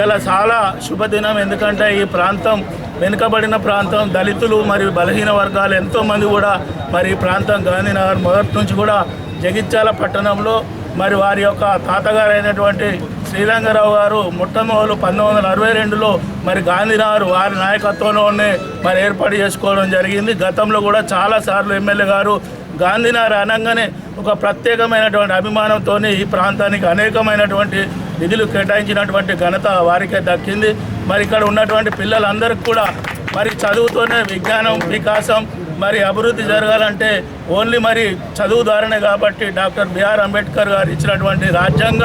ఇలా చాలా శుభదినం. ఎందుకంటే ఈ ప్రాంతం వెనుకబడిన ప్రాంతం. దళితులు మరియు బలహీన వర్గాలు ఎంతోమంది కూడా మరి ఈ ప్రాంతం గాంధీనగర్ మొదటి నుంచి కూడా జగిత్యాల పట్టణంలో మరి వారి యొక్క తాతగారు అయినటువంటి శ్రీరంగరావు గారు మొట్టమొదలు పంతొమ్మిది వందల అరవై రెండులో మరి గాంధీనగర్ వారి నాయకత్వంలోనే మరి ఏర్పాటు చేసుకోవడం జరిగింది. గతంలో కూడా చాలాసార్లు ఎమ్మెల్యే గారు గాంధీనగర్ అనగానే ఒక ప్రత్యేకమైనటువంటి అభిమానంతో ఈ ప్రాంతానికి అనేకమైనటువంటి నిధులు కేటాయించినటువంటి ఘనత వారికే దక్కింది. మరి ఇక్కడ ఉన్నటువంటి పిల్లలందరికీ కూడా మరి చదువుతోనే విజ్ఞానం వికాసం మరి అభివృద్ధి జరగాలంటే ఓన్లీ మరి చదువు ద్వారానే కాబట్టి డాక్టర్ బిఆర్ అంబేద్కర్ గారు ఇచ్చినటువంటి రాజ్యాంగ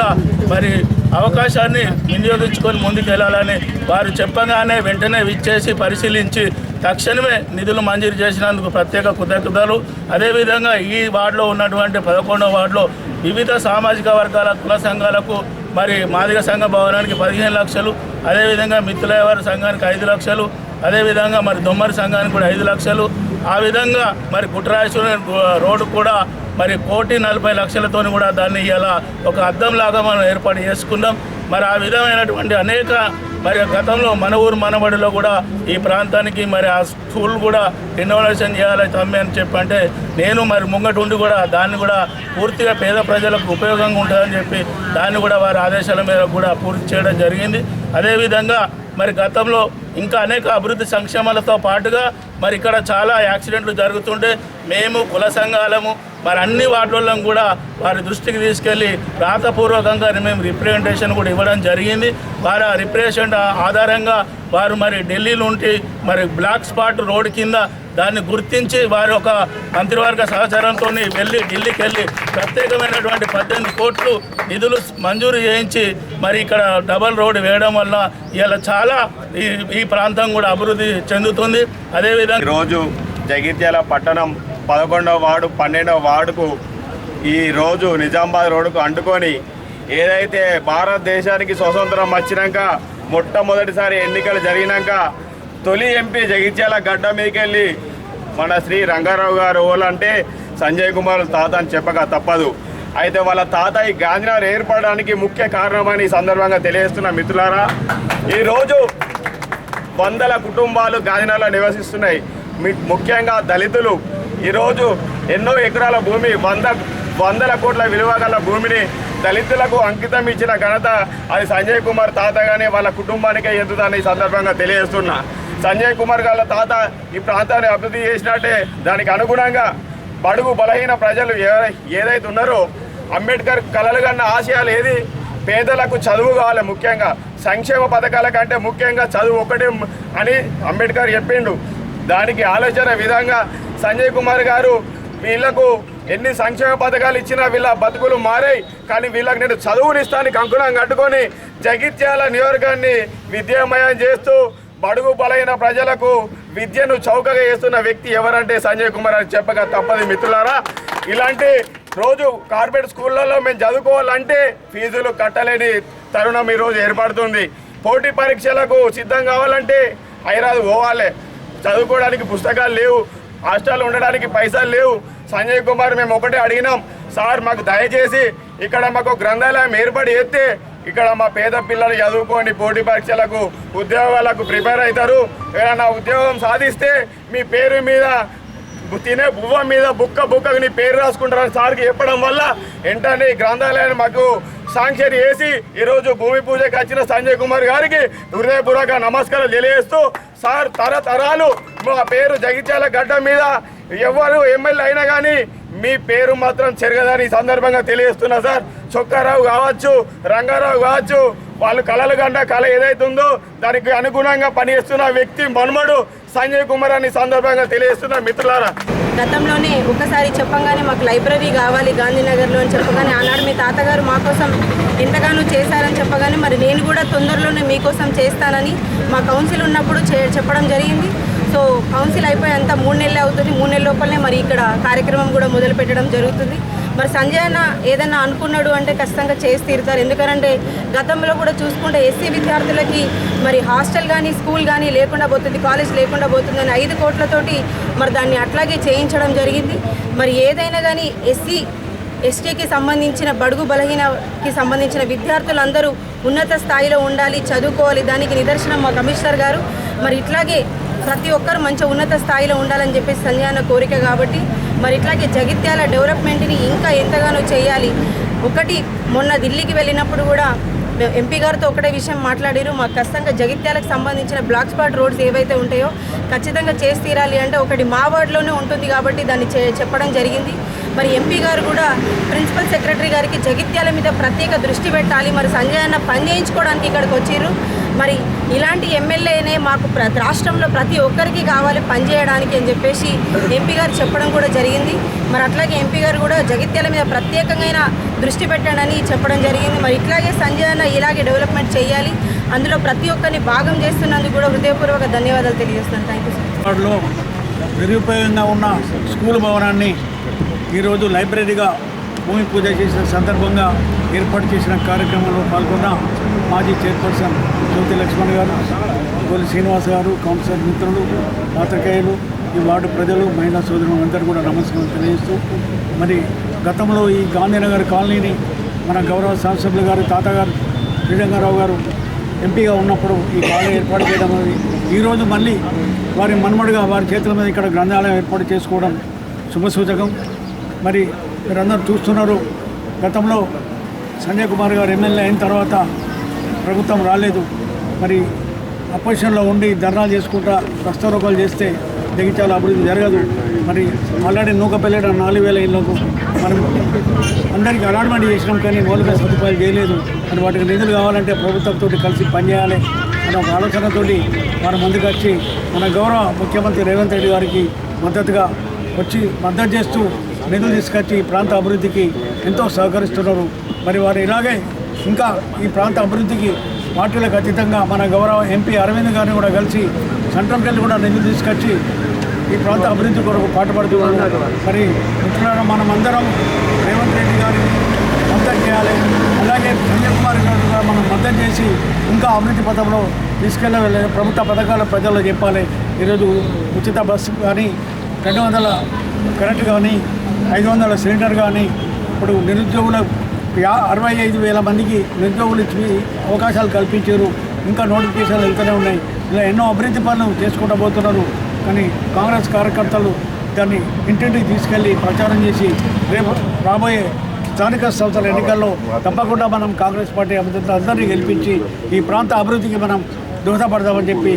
మరి అవకాశాన్ని వినియోగించుకొని ముందుకెళ్ళాలని వారు చెప్పగానే వెంటనే విచ్చేసి పరిశీలించి తక్షణమే నిధులు మంజూరు చేసినందుకు ప్రత్యేక కృతజ్ఞతలు. అదేవిధంగా ఈ వార్డులో ఉన్నటువంటి పదకొండవ వార్డులో వివిధ సామాజిక వర్గాల కుల సంఘాలకు మరి మాదిగ సంఘ భవనానికి పదిహేను లక్షలు అదేవిధంగా మిత్రులవారి సంఘానికి ఐదు లక్షలు అదేవిధంగా మరి దొమ్మరి సంఘానికి కూడా ఐదు లక్షలు. ఆ విధంగా మరి కుట్రాయేశ్వరం రోడ్డు కూడా మరి కోటి నలభై లక్షలతో కూడా దాన్ని ఇలా ఒక అద్దంలాగా మనం ఏర్పాటు చేసుకున్నాం మరి ఆ విధమైనటువంటి అనేక మరి గతంలో మన ఊరు మనబడిలో కూడా ఈ ప్రాంతానికి మరి ఆ స్కూల్ కూడా ఇన్నోవేషన్ చేయాలి తమ్మి అని చెప్పంటే నేను మరి ముంగటి ఉండి కూడా దాన్ని కూడా పూర్తిగా పేద ప్రజలకు ఉపయోగంగా ఉంటుందని చెప్పి దాన్ని కూడా వారి ఆదేశాల మీద కూడా పూర్తి చేయడం జరిగింది. అదేవిధంగా మరి గతంలో ఇంకా అనేక అభివృద్ధి సంక్షేమాలతో పాటుగా మరి ఇక్కడ చాలా యాక్సిడెంట్లు జరుగుతుంటే మేము కుల సంఘాలము మరి అన్ని వార్డులలో కూడా వారి దృష్టికి తీసుకెళ్ళి రాతపూర్వకంగా మేము రిప్రజెంటేషన్ కూడా ఇవ్వడం జరిగింది. వారి ఆ రిప్రజెంట్ ఆధారంగా వారు మరి ఢిల్లీలో ఉంటే మరి బ్లాక్ స్పాట్ రోడ్ కింద దాన్ని గుర్తించి వారి ఒక మంత్రివర్గ సహచారంతో వెళ్ళి ఢిల్లీకి వెళ్ళి ప్రత్యేకమైనటువంటి పద్దెనిమిది కోట్లు నిధులు మంజూరు చేయించి మరి ఇక్కడ డబల్ రోడ్ వేయడం వల్ల ఇలా చాలా ఈ ఈ ప్రాంతం కూడా అభివృద్ధి చెందుతుంది. అదేవిధంగా ఈరోజు జగిత్యాల పట్టణం పదకొండవ వార్డు పన్నెండవ వార్డుకు ఈ రోజు నిజామాబాద్ రోడ్డుకు అంటుకొని ఏదైతే భారతదేశానికి స్వతంత్రం వచ్చినాక మొట్టమొదటిసారి ఎన్నికలు జరిగినాక తొలి ఎంపీ జగిత్యాల గడ్డ మీదకెళ్ళి మన శ్రీ రంగారావు గారు అంటే సంజయ్ కుమార్ తాత అని చెప్పక తప్పదు. అయితే వాళ్ళ తాత ఈ గాంధీనగర్ ఏర్పడడానికి ముఖ్య కారణమని ఈ సందర్భంగా తెలియజేస్తున్న మిత్రులారా ఈరోజు వందల కుటుంబాలు గాంధీనగర్లో నివసిస్తున్నాయి. మి- ముఖ్యంగా దళితులు ఈరోజు ఎన్నో ఎకరాల భూమి వంద వందల కోట్ల విలువ గల భూమిని దళితులకు అంకితం ఇచ్చిన ఘనత అది సంజయ్ కుమార్ తాత కానీ వాళ్ళ కుటుంబానికే ఎందుదని సందర్భంగా తెలియజేస్తున్నా. సంజయ్ కుమార్ గారి తాత ఈ ప్రాంతాన్ని అభివృద్ధి చేసినట్టే దానికి అనుగుణంగా బడుగు బలహీన ప్రజలు ఏ- ఏదైతే ఉన్నారో అంబేద్కర్ కలలు కన్న ఆశయాలు ఏది? పేదలకు చదువు కావాలి ముఖ్యంగా. సంక్షేమ పథకాల కంటే ముఖ్యంగా చదువు ఒకటే అని అంబేద్కర్ చెప్పిండు. దానికి ఆలోచన విధంగా సంజయ్ కుమార్ గారు వీళ్ళకు ఎన్ని సంక్షేమ పథకాలు ఇచ్చినా వీళ్ళ బతుకులు మారాయి. కానీ వీళ్ళకి నేను చదువునిస్తాను కంకుణం కట్టుకొని జగిత్యాల నియోజకాన్ని విద్యామయం చేస్తూ బడుగు బలైన ప్రజలకు విద్యను చౌకగా చేస్తున్న వ్యక్తి ఎవరంటే సంజయ్ కుమార్ అని చెప్పక తప్పదు మిత్రులారా. ఇలాంటి రోజు కార్పొరేట్ స్కూళ్ళలో మేము చదువుకోవాలంటే ఫీజులు కట్టలేని తరుణం ఈరోజు ఏర్పడుతుంది. పోటీ పరీక్షలకు సిద్ధం కావాలంటే హైదరాబాద్ పోవాలి. చదువుకోవడానికి పుస్తకాలు లేవు. హాస్టల్ ఉండడానికి పైసలు లేవు. సంజయ్ కుమార్ మేము ఒకటే అడిగినాం. సార్ మాకు దయచేసి ఇక్కడ మాకు గ్రంథాలయం ఏర్పడి చేస్తే ఇక్కడ మా పేద పిల్లలు చదువుకొని పోటీ పరీక్షలకు ఉద్యోగాలకు ప్రిపేర్ అవుతారు. ఏదైనా ఉద్యోగం సాధిస్తే మీ పేరు మీద తినే బువ్వ మీద బుక్క బుక్కకు నీ పేరు రాసుకుంటారని సార్కి చెప్పడం వల్ల వెంటనే ఈ గ్రంథాలయాన్ని మాకు సాంక్షన్ చేసి ఈరోజు భూమి పూజకు వచ్చిన సంజయ్ కుమార్ గారికి హృదయపూర్వక నమస్కారం తెలియజేస్తూ సార్ తరతరాలు మా పేరు జగిత్యాల గడ్డ మీద ఎవరు ఎమ్మెల్యే అయినా కానీ మీ పేరు మాత్రం చెరగదని ఈ సందర్భంగా తెలియజేస్తున్నా సార్. చొక్కారావు కావచ్చు రంగారావు కావచ్చు వాళ్ళు కళలు గంట కళ ఏదైతుందో దానికి అనుగుణంగా పనిచేస్తున్న వ్యక్తి మనుమడు సంజయ్ కుమార్ అని సందర్భంగా తెలియజేస్తున్న మిత్రులారా. గతంలోనే ఒకసారి చెప్పంగానే మాకు లైబ్రరీ కావాలి గాంధీనగర్లో అని చెప్పగానే ఆనాడు మీ తాతగారు మా కోసం ఎంతగానో చేశారని చెప్పగానే మరి నేను కూడా తొందరలోనే మీకోసం చేస్తానని మా కౌన్సిల్ ఉన్నప్పుడు చే చెప్పడం జరిగింది. సో కౌన్సిల్ అయిపోయి అంతా మూడు నెలలే అవుతుంది. మూడు నెలల లోపలనే మరి ఇక్కడ కార్యక్రమం కూడా మొదలు పెట్టడం జరుగుతుంది. మరి సంజయ్ అన్న ఏదన్నా అనుకున్నాడు అంటే ఖచ్చితంగా చేసి తీరుతారు. ఎందుకంటే గతంలో కూడా చూసుకుంటే ఎస్సీ విద్యార్థులకి మరి హాస్టల్ కానీ స్కూల్ కానీ లేకుండా పోతుంది కాలేజ్ లేకుండా పోతుందని ఐదు కోట్లతోటి మరి దాన్ని అట్లాగే చేయించడం జరిగింది. మరి ఏదైనా కానీ ఎస్సీ ఎస్టీకి సంబంధించిన బడుగు బలహీనకి సంబంధించిన విద్యార్థులందరూ ఉన్నత స్థాయిలో ఉండాలి చదువుకోవాలి. దానికి నిదర్శనం మా కమిషనర్ గారు. మరి ఇట్లాగే ప్రతి ఒక్కరు మంచి ఉన్నత స్థాయిలో ఉండాలని చెప్పేసి సంజయ్ కోరిక కాబట్టి మరి ఇట్లాగే జగిత్యాల డెవలప్మెంట్ని ఇంకా ఎంతగానో చేయాలి. ఒకటి మొన్న ఢిల్లీకి వెళ్ళినప్పుడు కూడా ఎంపీ గారితో ఒకటే విషయం మాట్లాడారు. మాకు ఖచ్చితంగా జగిత్యాలకు సంబంధించిన బ్లాక్ స్పాట్ రోడ్స్ ఏవైతే ఉంటాయో ఖచ్చితంగా చేసి తీరాలి అంటే ఒకటి మా వార్డులోనే ఉంటుంది కాబట్టి దాన్ని చెప్పడం జరిగింది. మరి ఎంపీ గారు కూడా ప్రిన్సిపల్ సెక్రటరీ గారికి జగిత్యాల మీద ప్రత్యేక దృష్టి పెట్టాలి. మరి సంజయ్ అన్న పని చేయించుకోవడానికి ఇక్కడికి వచ్చిర్రు. మరి ఇలాంటి ఎమ్మెల్యేనే మాకు రాష్ట్రంలో ప్రతి ఒక్కరికి కావాలి పనిచేయడానికి అని చెప్పేసి ఎంపీ గారు చెప్పడం కూడా జరిగింది. మరి అట్లాగే ఎంపీ గారు కూడా జగిత్యాల మీద ప్రత్యేకంగా దృష్టి పెట్టాడని చెప్పడం జరిగింది. మరి ఇట్లాగే సంజయ్ అన్న ఇలాగే డెవలప్మెంట్ చేయాలి. అందులో ప్రతి ఒక్కరిని భాగం చేస్తున్నందుకు కూడా హృదయపూర్వక ధన్యవాదాలు తెలియజేస్తున్నాను. థ్యాంక్ యూ సార్ నిరుపయోగంగా ఉన్న స్కూల్ భవనాన్ని ఈరోజు లైబ్రరీగా భూమి పూజ చేసిన సందర్భంగా ఏర్పాటు చేసిన కార్యక్రమంలో పాల్గొన్న మాజీ చైర్పర్సన్ జ్యోతి లక్ష్మణ్ గారు గోలి శ్రీనివాస్ గారు కౌన్సిలర్ మిత్రులు పాత్రికేయులు ఈ వార్డు ప్రజలు మహిళా సోదరులు అందరూ కూడా నమస్కారం తెలియజేస్తూ మరి గతంలో ఈ గాంధీనగర్ కాలనీని మన గౌరవ శాసనసభ్యులు గారు తాతగారు శ్రీరంగారావు గారు ఎంపీగా ఉన్నప్పుడు ఈ కాలనీ ఏర్పాటు చేయడం అనేది ఈరోజు మళ్ళీ వారి మన్మడుగా వారి చేతుల మీద ఇక్కడ గ్రంథాలయం ఏర్పాటు చేసుకోవడం శుభసూచకం. మరి మీరందరూ చూస్తున్నారు గతంలో సంజయ్ కుమార్ గారు ఎమ్మెల్యే అయిన తర్వాత ప్రభుత్వం రాలేదు. మరి అపోజిషన్లో ఉండి ధర్నాలు చేసుకుంటా రస్తారోకాలు చేస్తే జగిత్యాల అభివృద్ధి జరగదు. మరి ఆల్రెడీ నూకపల్లి నాలుగు వేల ఇళ్ళకు మనం అందరికీ అలాట్మెంట్ చేసినాం కానీ మౌలిక సదుపాయాలు చేయలేదు. మరి వాటికి నిధులు కావాలంటే ప్రభుత్వంతో కలిసి పనిచేయాలి అనే ఒక ఆలోచనతోటి మన ముందుకు వచ్చి మన గౌరవ ముఖ్యమంత్రి రేవంత్ రెడ్డి గారికి మద్దతుగా వచ్చి మద్దతు చేస్తూ నిధులు తీసుకొచ్చి ప్రాంత అభివృద్ధికి ఎంతో సహకరిస్తున్నారు. మరి వారు ఇలాగే ఇంకా ఈ ప్రాంత అభివృద్ధికి పార్టీలకు అతీతంగా మన గౌరవ ఎంపీ అరవింద్ గారిని కూడా కలిసి సెంట్రల్ కూడా నిధులు తీసుకొచ్చి ఈ ప్రాంత అభివృద్ధి కొరకు పాటుపడుతున్నాను మరి మిత్రులారా మనం అందరం రేవంత్ రెడ్డి గారిని మద్దతు చేయాలి. అలాగే సంజయ్ కుమార్ గారు కూడా మనం మద్దతు చేసి ఇంకా అభివృద్ధి పథంలో తీసుకెళ్ళ ప్రభుత్వ పథకాలు ప్రజల్లో చెప్పాలి. ఈరోజు ఉచిత బస్సు కానీ రెండు వందల కరెంట్ కానీ ఐదు వందల సిలిండర్ కానీ ఇప్పుడు నిరుద్యోగుల అరవై ఐదు వేల మందికి నిరుద్యోగులు ఇచ్చి అవకాశాలు కల్పించారు. ఇంకా నోటిఫికేషన్లు వెళ్తూనే ఉన్నాయి. ఇలా ఎన్నో అభివృద్ధి పనులు చేసుకుంటూ పోతున్నారు. కానీ కాంగ్రెస్ కార్యకర్తలు దాన్ని ఇంటింటికి తీసుకెళ్ళి ప్రచారం చేసి రేపు రాబోయే స్థానిక సంస్థల ఎన్నికల్లో తప్పకుండా మనం కాంగ్రెస్ పార్టీ అభ్యర్థులు అందరినీ గెలిపించి ఈ ప్రాంత అభివృద్ధికి మనం దోహదపడదామని చెప్పి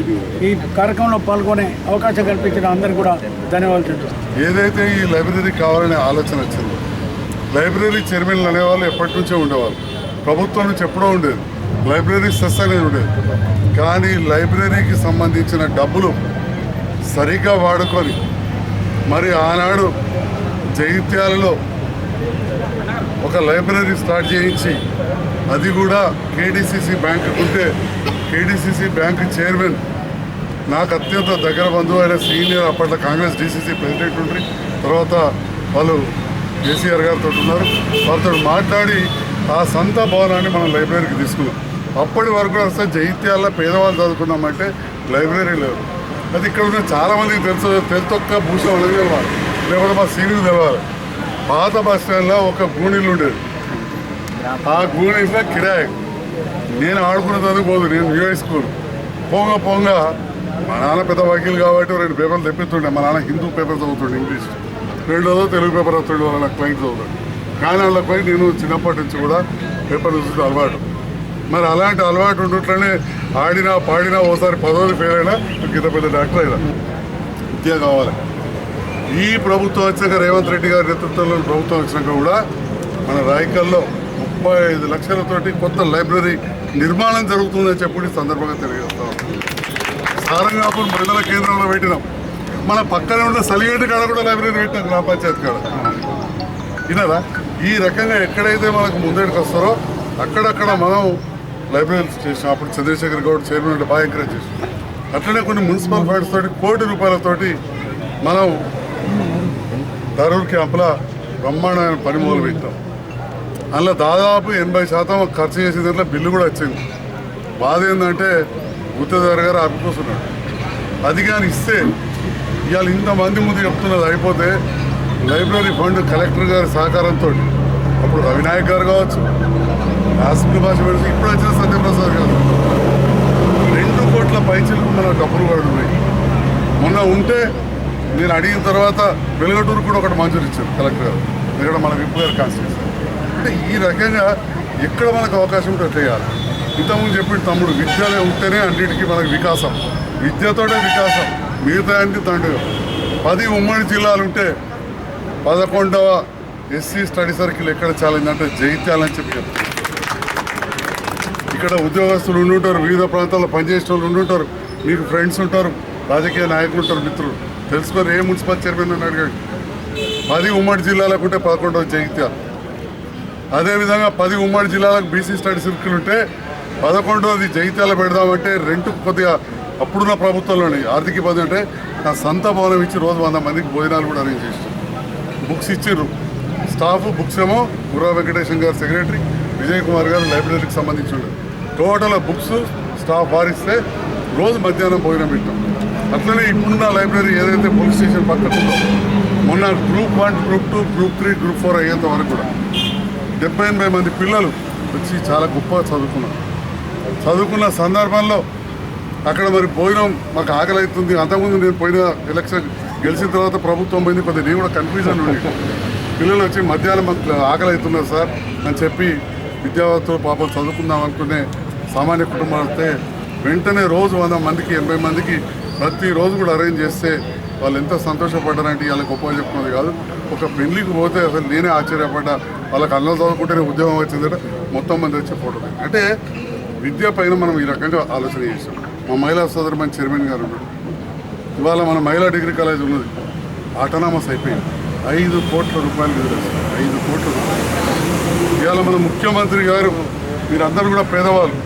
ఈ కార్యక్రమంలో పాల్గొనే అవకాశం కల్పించిన అందరికీ కూడా ధన్యవాదాలు ఏదైతే ఈ లైబ్రరీ కావాలనే ఆలోచన వచ్చిందో లైబ్రరీ చైర్మన్లు అనేవాళ్ళు ఎప్పటి నుంచో ఉండేవాళ్ళు. ప్రభుత్వం నుంచి ఎప్పుడో ఉండేది. లైబ్రరీ సెస్ అనేది ఉండేది. కానీ లైబ్రరీకి సంబంధించిన డబ్బులు సరిగ్గా వాడుకొని మరి ఆనాడు జైత్యాలలో ఒక లైబ్రరీ స్టార్ట్ చేయించి అది కూడా కేడీసీసీ బ్యాంకు ఉంటే కేడీసీసీ బ్యాంకు చైర్మన్ నాకు అత్యంత దగ్గర బంధువు అయిన సీనియర్ అప్పట్లో కాంగ్రెస్ డీసీసీ ప్రెసిడెంట్ ఉండి తర్వాత వాళ్ళు కేసీఆర్ గారితో ఉన్నారు. వారితో మాట్లాడి ఆ సంత భవనాన్ని మనం లైబ్రరీకి తీసుకున్నాం. అప్పటి వరకు కూడా అసలు జైత్యాల్లో పేదవాళ్ళు చదువుకున్నామంటే లైబ్రరీ లేవు అది ఇక్కడ ఉన్న చాలామందికి తెలుసు. తెలుతొక్క భూషణం అనేది తెలవాలి. లేకపోతే మా సీనియర్ తెలవాలి. పాత బస్ స్టాండ్లో ఒక గూణిలు ఉండేది. ఆ గూణిలో కిరాయి. నేను ఆడుకున్న చదువు పోదు. నేను యూఐ స్కూల్. పోంగ పోంగ మా నాన్న పెద్ద వకీల్ కాబట్టి రెండు పేపర్లు తెప్పిస్తుండే. మా నాన్న హిందూ పేపర్ చదువుతుండే ఇంగ్లీష్. రెండోదో తెలుగు పేపర్ వస్తుండే వాళ్ళ క్లయింట్ చదువుతాడు. కానీ వాళ్ళ పోయి నేను చిన్నప్పటి నుంచి కూడా పేపర్ చూస్తుంటే అలవాటు. మరి అలాంటి అలవాటు ఉండట్లనే ఆడినా పాడినా ఓసారి పదవులు ఫెయిల్ అయినా ఇంత పెద్ద డాక్టర్ అయినా. విద్య కావాలి. ఈ ప్రభుత్వం వచ్చాక రేవంత్ రెడ్డి గారి నేతృత్వంలో ప్రభుత్వం వచ్చినాక కూడా మన రాయకల్లో ముప్పై ఐదు లక్షలతోటి కొత్త లైబ్రరీ నిర్మాణం జరుగుతుందని చెప్పి సందర్భంగా తెలియజేస్తాం సారంగాపూర్ మండల కేంద్రంలో పెట్టినాం. మన పక్కన ఉన్న సలిగేటు కాడ కూడా లైబ్రరీ పెట్టినాం గ్రామ పంచాయతీ కాడ. విన్నారా? ఈ రకంగా ఎక్కడైతే మనకు ముందడికి వస్తారో అక్కడక్కడ మనం లైబ్రరీ చేసాం. అప్పుడు చంద్రశేఖర్ గౌడ్ చైర్మన్ ఉంటే బాగా ఎంకరేజ్ చేసాం అట్లనే కొన్ని మున్సిపల్ ఫండ్స్ తోటి కోటి రూపాయలతోటి మనం ధరూర్ క్యాంపుల బ్రహ్మాండమైన పని మొదలు పెట్టాం. అందులో దాదాపు ఎనభై శాతం ఖర్చు చేసిన దాంట్లో బిల్లు కూడా వచ్చింది. బాధ ఏంటంటే గుత్తదారు గారు ఆపిపోతున్నాడు అది కానీ ఇస్తే ఇవాళ ఇంతమంది ముందు చెప్తున్నది అయిపోతే లైబ్రరీ ఫండ్ కలెక్టర్ గారి సహకారంతో అప్పుడు అవినాయక్ గారు కావచ్చు రాష్ట్ర భాష పెడితే ఇప్పుడు వచ్చిన సత్యప్రసాద్ గారు. రెండు కోట్ల పైచలకు మన డబ్బులు కూడా ఉన్నాయి. మొన్న ఉంటే నేను అడిగిన తర్వాత వెలుగటూరు కూడా ఒకటి మంజూరు ఇచ్చారు కలెక్టర్ గారు. ఇక్కడ మన విప్పు గారు కాన్స్టిట్యూషన్ అంటే ఈ రకంగా ఎక్కడ మనకు అవకాశం ఉంటే చేయాలి. ఇంతకుముందు చెప్పిన తమ్ముడు విద్యలో ఉంటేనే అన్నిటికీ మనకు వికాసం. విద్యతోనే వికాసం. మిగతా అన్ని తండ్రి. పది ఉమ్మడి జిల్లాలు ఉంటే పదకొండవ ఎస్సీ స్టడీ సర్కిల్ ఎక్కడ ఛాలెంజ్ అంటే జైత్యాలని చెప్పి చెప్తారు. ఇక్కడ ఉద్యోగస్తులు ఉండుంటారు వివిధ ప్రాంతాల్లో పనిచేసిన వాళ్ళు ఉండుంటారు మీకు ఫ్రెండ్స్ ఉంటారు రాజకీయ నాయకులు ఉంటారు మిత్రులు. తెలుసుకొని ఏ మున్సిపల్ చైర్మన్ అని అడిగాడు. పది ఉమ్మడి జిల్లాలకు ఉంటే పదకొండవ జైత్యాలు అదేవిధంగా పది ఉమ్మడి జిల్లాలకు బీసీ స్టడీ సర్కిల్ ఉంటే పదకొండవది జైత్యాల పెడదామంటే రెంట్ కొద్దిగా అప్పుడున్న ప్రభుత్వంలోని ఆర్థిక ఇబ్బంది అంటే నా సొంత భవనం ఇచ్చి రోజు వంద మందికి భోజనాలు కూడా అరేంజ్ చేసి బుక్స్ ఇచ్చారు. స్టాఫ్ బుక్స్ ఏమో గురా వెంకటేశం గారు సెక్రటరీ విజయ్ కుమార్ గారు లైబ్రరీకి సంబంధించి టోటల్ బుక్స్ స్టాఫ్ వారిస్తే రోజు మధ్యాహ్నం భోజనం పెట్టాం. అట్లనే ఇప్పుడున్న లైబ్రరీ ఏదైతే పోలీస్ స్టేషన్ పక్కన మొన్న group one group two group three group four అయ్యేంత వరకు కూడా డెబ్బై ఎనభై మంది పిల్లలు వచ్చి చాలా గొప్పగా చదువుకున్నారు. చదువుకున్న సందర్భంలో అక్కడ మరి భోజనం మాకు ఆకలి అవుతుంది అంతకుముందు నేను పోయిన ఎలక్షన్ గెలిచిన తర్వాత ప్రభుత్వం పోయింది కొద్దిగా నేను కూడా కన్ఫ్యూజన్ ఉండి. పిల్లలు వచ్చి మధ్యాహ్నం మాకు ఆకలి అవుతున్నారు సార్ అని చెప్పి విద్యావంతులు పాపం చదువుకుందాం అనుకునే సామాన్య కుటుంబాలు వస్తే వెంటనే రోజు వంద మందికి ఎనభై మందికి ప్రతిరోజు కూడా అరేంజ్ చేస్తే వాళ్ళు ఎంత సంతోషపడ్డారంటే వాళ్ళకి గొప్పగా చెప్పుకున్నది కాదు. ఒక పెళ్ళికి పోతే అసలు నేనే ఆశ్చర్యపడ్డా. వాళ్ళకి అన్నం చదువుకుంటేనే ఉద్యోగం వచ్చిందట. మొత్తం మంది వచ్చి పోవడం అంటే విద్య పైన మనం ఈ రకంగా ఆలోచన చేసాం మా మహిళా సోదరు మన చైర్మన్ గారు ఉన్నారు. ఇవాళ మన మహిళా డిగ్రీ కాలేజ్ ఉన్నది. ఆటోనామస్ అయిపోయింది. ఐదు కోట్ల రూపాయలు విడుదల ఐదు కోట్ల రూపాయలు. ఇవాళ మన ముఖ్యమంత్రి గారు మీరందరూ కూడా పేదవాళ్ళు.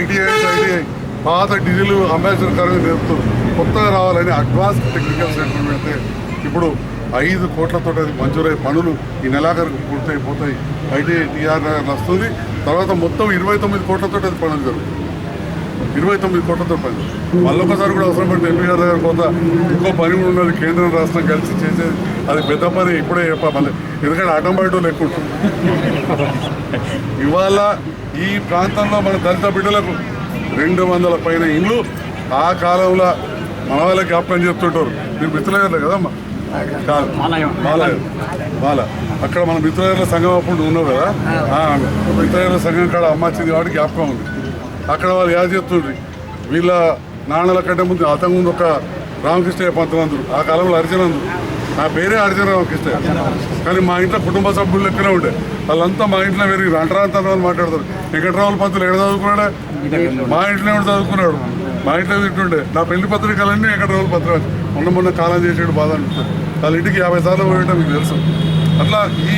ఐటీఐ ఐటీఐ పాత డిజిల్ అంబాసిడర్ కారు నేర్పుతూ కొత్తగా రావాలని అడ్వాన్స్ టెక్నికల్ సెంటర్ పెడితే ఇప్పుడు ఐదు కోట్లతో అది మంజూరై పనులు ఈ నెలాఖరుకు పూర్తయిపోతాయి. ఐటీఐ టీఆర్ వస్తుంది. తర్వాత మొత్తం ఇరవై తొమ్మిది కోట్లతో అది పనులు జరుగుతుంది ఇరవై తొమ్మిది కోట్లతో పని మళ్ళొకసారి కూడా అవసరం పడితే ఎంపీఆర్ దగ్గర కొంత ఇంకో పని కూడా ఉన్నది కేంద్రం రాష్ట్రం కలిసి చేసేది అది పెద్ద పని ఇప్పుడే చెప్పాలి మళ్ళీ. ఎందుకంటే ఆటం బయట ఎక్కువ ఇవాళ ఈ ప్రాంతంలో మన దళిత బిడ్డలకు రెండు వందల పైన ఇండ్లు ఆ కాలంలో మన వాళ్ళకి జ్ఞాపకం చెప్తుంటారు మీరు మిత్రులయ్యారు కదమ్మా? కాదు. బాల. అక్కడ మన మిత్రుల సంఘం అప్పుడు ఉన్నావు కదా? మిత్రుల సంఘం కాడ అమ్మ వచ్చింది కాబట్టి జ్ఞాపకం ఉంది. అక్కడ వాళ్ళు యాద చెప్తుండ్రి వీళ్ళ నాన్నల కంటే ముందు అతని ముందు ఒక రామకృష్ణయ్య పంతులందరు. ఆ కాలంలో అర్జునందరు నా పేరే అర్జున రామకృష్ణయ్య. కానీ మా ఇంట్లో కుటుంబ సభ్యులు లెక్కనే ఉండే. వాళ్ళంతా మా ఇంట్లో పెరిగి అంటరాంతరం వాళ్ళు మాట్లాడతారు. వెంకట్రావుల పంతులు ఎక్కడ చదువుకున్నాడా? మా ఇంట్లో ఎవడు చదువుకున్నాడు. మా ఇంట్లో తింటుండే నా పెళ్ళి పత్రికలన్నీ వెంకట్రావుల పత్రిక మొన్న మొన్న కాలం చేసేడు బాధ అనిపిస్తుంది. వాళ్ళ ఇంటికి యాభై సార్లు పోయటం మీకు తెలుసు. అట్లా ఈ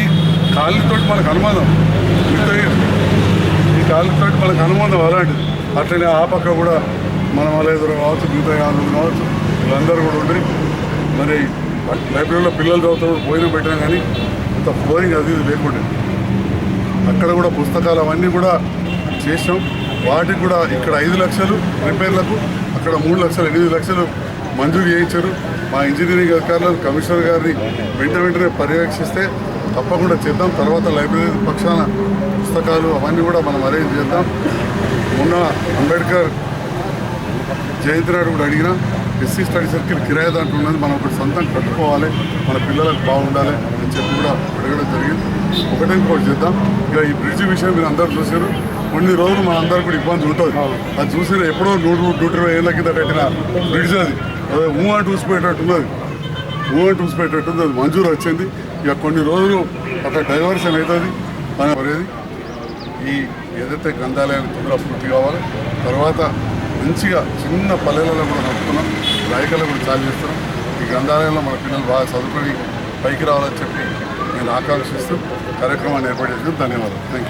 కాళ్ళతో మనకు అనుమానం ఇంత ఈ కాళ్ళతో వాళ్ళకి అనుబంధం అలాంటిది. అట్లనే ఆ పక్క కూడా మన మలేదురు కావచ్చు మిగతా యాదవులు కావచ్చు వీళ్ళందరూ కూడా ఉండి మరి లైబ్రరీలో పిల్లలు చదువుతాడు భోజనం పెట్టినా కానీ ఇంత బోరింగ్ అది ఇది లేకుండా. అక్కడ కూడా పుస్తకాలు అవన్నీ కూడా చేసాం వాటికి కూడా ఇక్కడ ఐదు లక్షలు రిపేర్లకు అక్కడ మూడు లక్షలు ఎనిమిది లక్షలు మంజూరు చేయించారు. మా ఇంజనీరింగ్ అధికారులు కమిషనర్ గారిని వెంట వెంటనే పర్యవేక్షిస్తే తప్పకుండా చేద్దాం. తర్వాత లైబ్రరీ పక్షాన పుస్తకాలు అవన్నీ కూడా మనం అరేంజ్ చేద్దాం. మొన్న అంబేద్కర్ జయంతి నాడు కూడా అడిగినా ఎస్సీ స్టడీ సర్కిల్ కిరాయి దాంట్లో ఉన్నది మనం ఒకటి సొంతం కట్టుకోవాలి మన పిల్లలకు బాగుండాలి అని చెప్పి కూడా అడగడం జరిగింది. ఒకటే ఇంకోటి చేద్దాం. ఇక ఈ బ్రిడ్జ్ విషయం మీరు అందరూ చూసారు కొన్ని రోజులు మన అందరూ కూడా ఇబ్బంది ఉంటుంది. అది చూసిన ఎప్పుడో నూట నూట ఇరవై ఏళ్ళ కింద కట్టిన బ్రిడ్జ్ అది. అదే ఊ అని చూసిపోయేటట్టు ఊ అని చూసిపోయేటట్టు ఉంది అది మంజూరు వచ్చింది. ఇక కొన్ని రోజులు అక్కడ డైవర్షన్ అవుతుంది. అని ఈ ఏదైతే గ్రంథాలయాన్ని తొందరగా పూర్తి కావాలి తర్వాత మంచిగా చిన్న పల్లెలలో కూడా నడుపుతున్నాం రాయకల్లో కూడా చాలు చేస్తున్నాం. ఈ గ్రంథాలయంలో మన పిల్లలు బాగా చదువుకొని పైకి రావాలని చెప్పి నేను ఆకాంక్షిస్తూ కార్యక్రమాన్ని ఏర్పాటు చేసిన ధన్యవాదాలు. Thank you